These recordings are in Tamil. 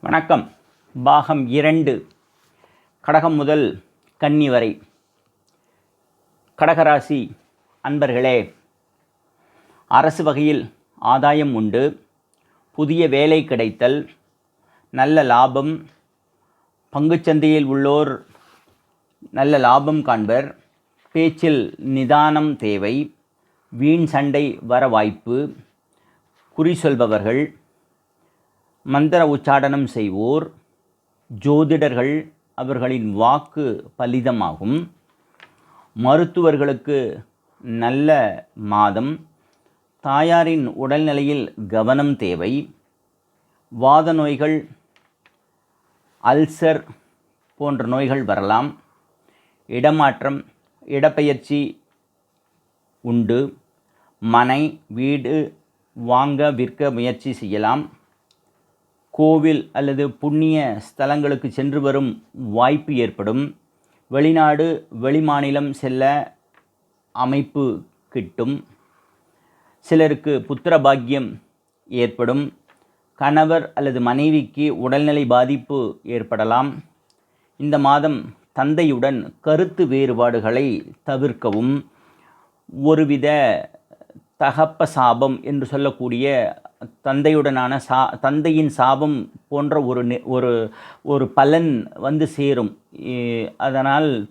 வணக்கம். பாகம் இரண்டு கடகம் முதல் கன்னி வரை. கடகராசி அன்பர்களே அரசு வகையில் ஆதாயம் உண்டு. புதிய வேலை கிடைத்தல் நல்ல லாபம் பங்குச்சந்தையில் உள்ளோர் நல்ல லாபம் காண்பர். பேச்சில் நிதானம் தேவை வீண் சண்டை வர வாய்ப்பு குறி சொல்பவர்கள் மந்திர உச்சாடனம் செய்வோர். ஜோதிடர்கள் அவர்களின் வாக்கு பலிதமாகும். மருத்துவர்களுக்கு நல்ல மாதம். தாயாரின் உடல்நிலையில் கவனம் தேவை. வாத நோய்கள் அல்சர் போன்ற நோய்கள் வரலாம். இடமாற்றம் இடப்பெயர்ச்சி உண்டு. மனை வீடு வாங்க விற்க முயற்சி செய்யலாம். கோவில் அல்லது புண்ணிய ஸ்தலங்களுக்கு சென்று வரும் வாய்ப்பு ஏற்படும். வெளிநாடு வெளிமாநிலம் செல்ல அமைப்பு கிட்டும். சிலருக்கு புத்திர பாக்கியம் ஏற்படும். கணவர் அல்லது மனைவிக்கு உடல்நிலை பாதிப்பு ஏற்படலாம். இந்த மாதம் தந்தையுடன் கருத்து வேறுபாடுகளை தவிர்க்கவும். ஒருவித தகப்ப சாபம் என்று சொல்லக்கூடிய தந்தையுடனான சா தந்தையின் சாபம் போன்ற ஒரு நெ- ஒரு ஒரு பலன் வந்து சேரும். அதனால்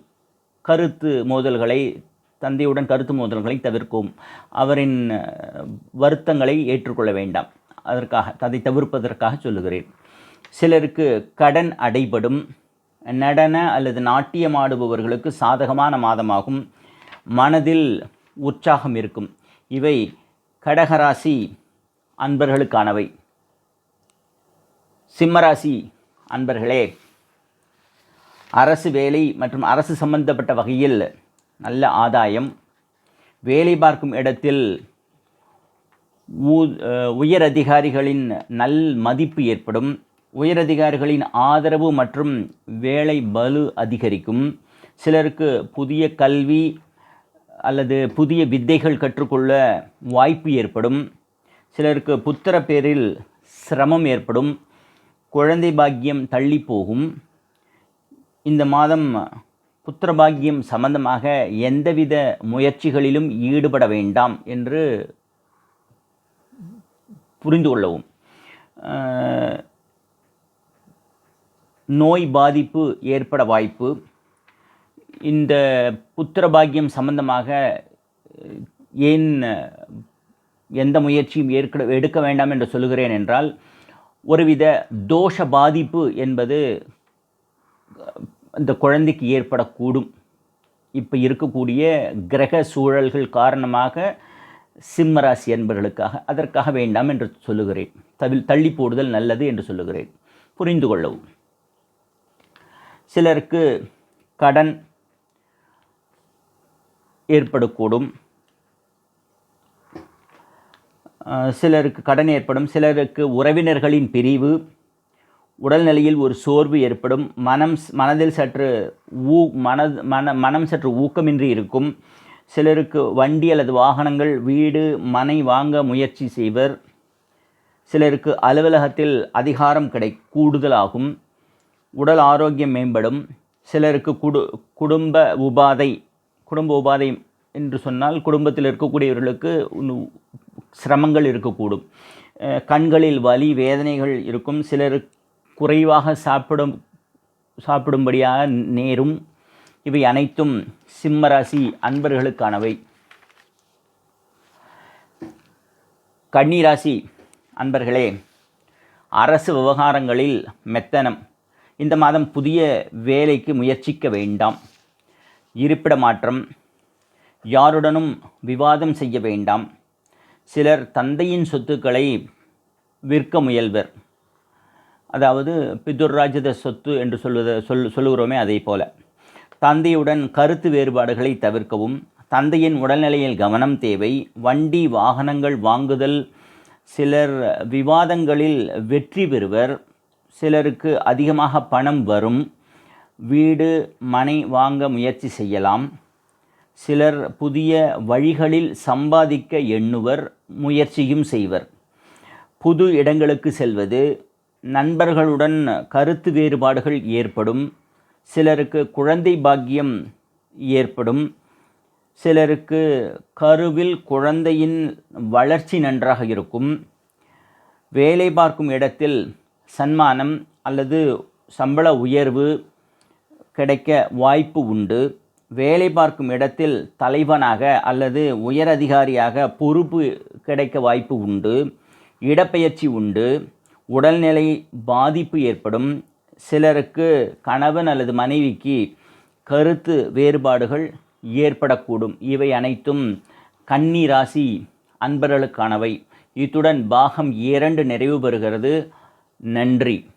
கருத்து மோதல்களை தந்தையுடன் கருத்து மோதல்களை தவிர்க்கும். அவரின் வருத்தங்களை ஏற்றுக்கொள்ள வேண்டாம். அதற்காக அதை தவிர்ப்பதற்காக சொல்லுகிறேன். சிலருக்கு கடன் அடைபடும். நடன அல்லது நாட்டியம் ஆடுபவர்களுக்கு சாதகமான மாதமாகும். மனதில் உற்சாகம் இருக்கும். இவை கடகராசி அன்பர்களுக்கானவை. சிம்மராசி அன்பர்களே அரசு வேலை மற்றும் அரசு சம்பந்தப்பட்ட வகையில் நல்ல ஆதாயம். வேலை பார்க்கும் இடத்தில் உயர் அதிகாரிகளின் நல் மதிப்பு ஏற்படும். உயர் அதிகாரிகளின் ஆதரவு மற்றும் வேலை பலு அதிகரிக்கும். சிலருக்கு புதிய கல்வி அல்லது புதிய வித்தைகள் கற்றுக்கொள்ள வாய்ப்பு ஏற்படும். சிலருக்கு புத்திர பேரில் சிரமம் ஏற்படும் குழந்தை பாக்கியம் தள்ளி போகும் இந்த மாதம் புத்திர பாக்கியம் சம்பந்தமாக எந்தவித முயற்சிகளிலும் ஈடுபட வேண்டாம் என்று புரிந்து கொள்ளவும். நோய் பாதிப்பு ஏற்பட வாய்ப்பு. இந்த புத்திர பாக்கியம் சம்பந்தமாக ஏன் எந்த முயற்சியும் ஏற்க எடுக்க வேண்டாம் என்று சொல்லுகிறேன் என்றால் ஒருவித தோஷ பாதிப்பு என்பது அந்த குழந்தைக்கு ஏற்படக்கூடும். இப்போ இருக்கக்கூடிய கிரக சூழல்கள் காரணமாக சிம்மராசி என்பவர்களுக்காக அதற்காக வேண்டாம் என்று சொல்லுகிறேன். தவில் தள்ளி போடுதல் நல்லது என்று சொல்லுகிறேன். புரிந்து கொள்ளவும். சிலருக்கு கடன் ஏற்படக்கூடும். சிலருக்கு கடன் ஏற்படும் சிலருக்கு உறவினர்களின் பிரிவு உடல்நிலையில் ஒரு சோர்வு ஏற்படும் மனம் மனதில் சற்று ஊ மன மன மனம் சற்று ஊக்கமின்றி இருக்கும் சிலருக்கு வண்டி அல்லது வாகனங்கள் வீடு மனை வாங்க முயற்சி செய்வர் சிலருக்கு அலுவலகத்தில் அதிகாரம் கிடை கூடுதலாகும் உடல் ஆரோக்கியம் மேம்படும் சிலருக்கு குடு குடும்ப உபாதை குடும்ப உபாதை என்று சொன்னால் குடும்பத்தில் இருக்கக்கூடியவர்களுக்கு சிரமங்கள் இருக்கக்கூடும். கண்களில் வலி வேதனைகள் இருக்கும். சிலர் குறைவாக சாப்பிடும் சாப்பிடும்படியாக நேரும். இவை அனைத்தும் சிம்மராசி அன்பர்களுக்கானவை. கன்னிராசி அன்பர்களே அரசு விவகாரங்களில் மெத்தனம். இந்த மாதம் புதிய வேலைக்கு முயற்சிக்க வேண்டாம். இருப்பிட மாற்றம் யாருடனும் விவாதம் செய்ய வேண்டாம். சிலர் தந்தையின் சொத்துக்களை விற்க முயல்வர். அதாவது பிதுர்ராஜத சொத்து என்று சொல்வது சொல் சொல்லுகிறோமே அதே போல. தந்தையுடன் கருத்து வேறுபாடுகளை தவிர்க்கவும் தந்தையின் உடல்நிலையில் கவனம் தேவை வண்டி வாகனங்கள் வாங்குதல் சிலர் விவாதங்களில் வெற்றி பெறுவர் சிலருக்கு அதிகமாக பணம் வரும் வீடு மனை வாங்க முயற்சி செய்யலாம். சிலர் புதிய வழிகளில் சம்பாதிக்க எண்ணுவர் முயற்சியும் செய்வர். புது இடங்களுக்கு செல்வது நண்பர்களுடன் கருத்து வேறுபாடுகள் ஏற்படும் சிலருக்கு குழந்தை பாக்கியம் ஏற்படும் சிலருக்கு கருவில் குழந்தையின் வளர்ச்சி நன்றாக இருக்கும். வேலை பார்க்கும் இடத்தில் சன்மானம் அல்லது சம்பள உயர்வு கிடைக்க வாய்ப்பு உண்டு. வேலை பார்க்கும் இடத்தில் தலைவனாக அல்லது உயரதிகாரியாக பொறுப்பு கிடைக்க வாய்ப்பு உண்டு இடப்பெயர்ச்சி உண்டு உடல்நிலை பாதிப்பு ஏற்படும் சிலருக்கு கணவன் அல்லது மனைவிக்கு கருத்து வேறுபாடுகள் ஏற்படக்கூடும். இவை அனைத்தும் கன்னி ராசி அன்பர்களுக்கானவை. இத்துடன் பாகம் இரண்டு நிறைவு பெறுகிறது. நன்றி.